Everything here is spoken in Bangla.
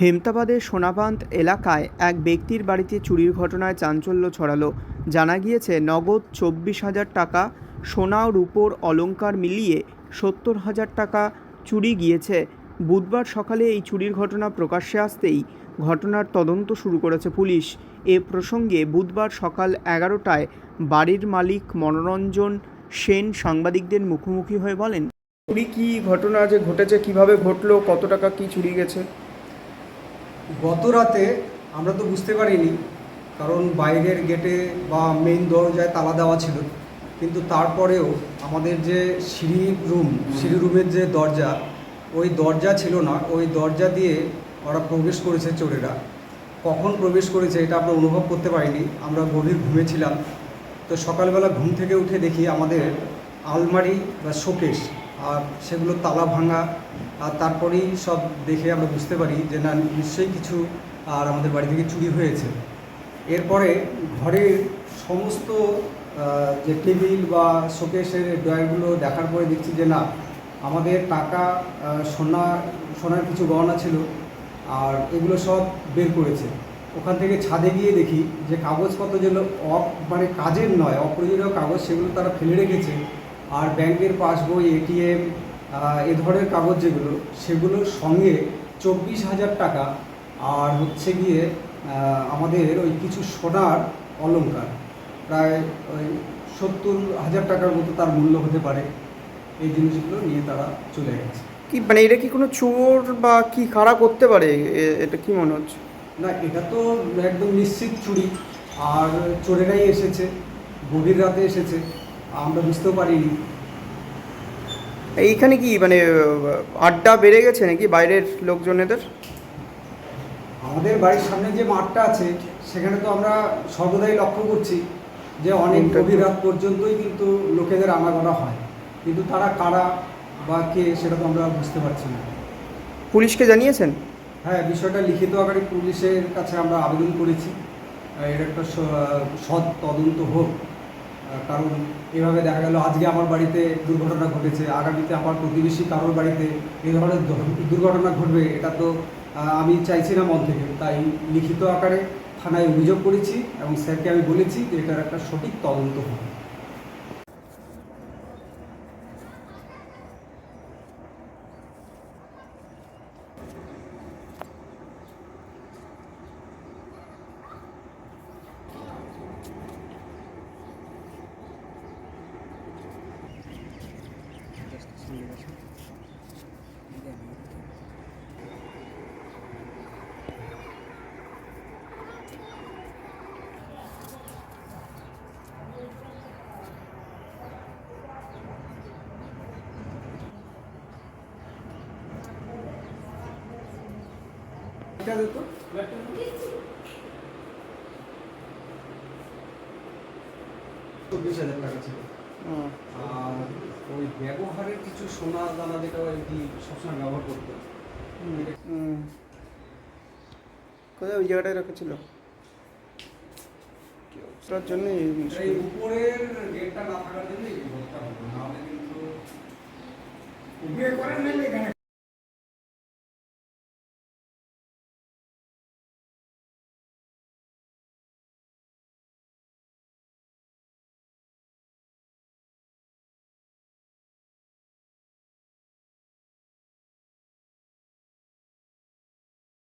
হেমতাবাদের সোনাবান্ধ এলাকায় এক ব্যক্তির বাড়িতে চুরির ঘটনায় চাঞ্চল্য ছড়ালো। জানা গিয়েছে, নগদ চব্বিশ হাজার টাকা সোনা, রূপোর অলঙ্কার মিলিয়ে সত্তর হাজার টাকা চুরি গিয়েছে। বুধবার সকালে এই চুরির ঘটনা প্রকাশ্যে আসতেই ঘটনার তদন্ত শুরু করেছে পুলিশ। এ প্রসঙ্গে বুধবার সকাল এগারোটায় বাড়ির মালিক মনোরঞ্জন সেন সাংবাদিকদের মুখোমুখি হয়ে বলেন, চুরি কি ঘটনা যে ঘটেছে, কীভাবে ঘটলো, কত টাকা কি চুরি গেছে? গত রাতে আমরা তো বুঝতে পারিনি, কারণ বাইরের গেটে বা মেইন দরজায় তালা দেওয়া ছিল। কিন্তু তারপরেও আমাদের যে সিঁড়ি রুম সিঁড়ি রুমের যে দরজা, ওই দরজা ছিল না। ওই দরজা দিয়ে ওরা প্রবেশ করেছে চোরেরা। কখন প্রবেশ করেছে এটা আমরা অনুভব করতে পারিনি। আমরা গভীর ঘুমেছিলাম তো সকালবেলা ঘুম থেকে উঠে দেখি আমাদের আলমারি বা শোকেশ আর সেগুলো তালা ভাঙা আর তারপরেই সব দেখে আমরা বুঝতে পারি যে না, নিশ্চয়ই কিছু আর আমাদের বাড়ি থেকে চুরি হয়েছে। এরপরে ঘরের সমস্ত যে টেবিল বা শোকেশের ড্রয়ারগুলো দেখার পরে দেখছি যে না, আমাদের টাকা সোনা, সোনার কিছু গহনা ছিল আর এগুলো সব বের করেছে। ওখান থেকে ছাদে গিয়ে দেখি যে কাগজপত্র যেগুলো অফ মানে কাজের নয়, অপ্রয়োজনীয় কাগজ সেগুলো তারা ফেলে রেখেছে। আর ব্যাংকের পাসবই, এটিএম এ ধরনের কাগজ যেগুলো সেগুলোর সঙ্গে চব্বিশ হাজার টাকা আর হচ্ছে গিয়ে আমাদের ওই কিছু সোনার অলঙ্কার প্রায় ওই সত্তর হাজার টাকার মতো তার মূল্য হতে পারে। এই জিনিসগুলো নিয়ে তারা চলে গেছে। কি মানে এটা কি কোনো চোর বা কি কারা করতে পারে? এটা কি মনে হচ্ছে? না এটা তো একদম নিশ্চিত চুরি। আর চোরেরাই এসেছে গভীর রাতে এসেছে। আমরা বুঝতেও পারিনি। এইখানে কি মানে আড্ডা বেড়ে গেছে নাকি বাইরের লোকজনেদের? আমাদের বাড়ির সামনে যে মাঠটা আছে সেখানে তো আমরা সর্বদাই লক্ষ্য করছি যে অনেক? গভীর রাত পর্যন্তই কিন্তু লোকেদের আনা আনাগোনা হয়। কিন্তু তারা কারা বা কে সেটা তো আমরা বুঝতে পারছি না। পুলিশকে জানিয়েছেন? হ্যাঁ বিষয়টা লিখিত আকারে পুলিশের কাছে আমরা আবেদন করেছি। এর একটা সৎ তদন্ত হোক কারণ এভাবে দেখা গেল আজকে আমার বাড়িতে দুর্ঘটনা ঘটেছে, আগামীতে আমার প্রতিবেশী কারোর বাড়িতে এই ধরনের দুর্ঘটনা ঘটবে, এটা তো আমি চাইছি না মন থেকে তাই লিখিত আকারে থানায় অভিযোগ করেছি এবং স্যারকে আমি বলেছি যে এটার একটা সঠিক তদন্ত হোক এটা দেখো চব্বিশ হাজার টাকা ছিল আর ওই ব্যবহারের কিছু সোনা দানা যেটা আর কি সবসময় ব্যবহার করতো। হুম। কোথায় ওই জায়গাটায় রেখেছিল? তার জন্য উপরের গেটটা না থাকার জন্য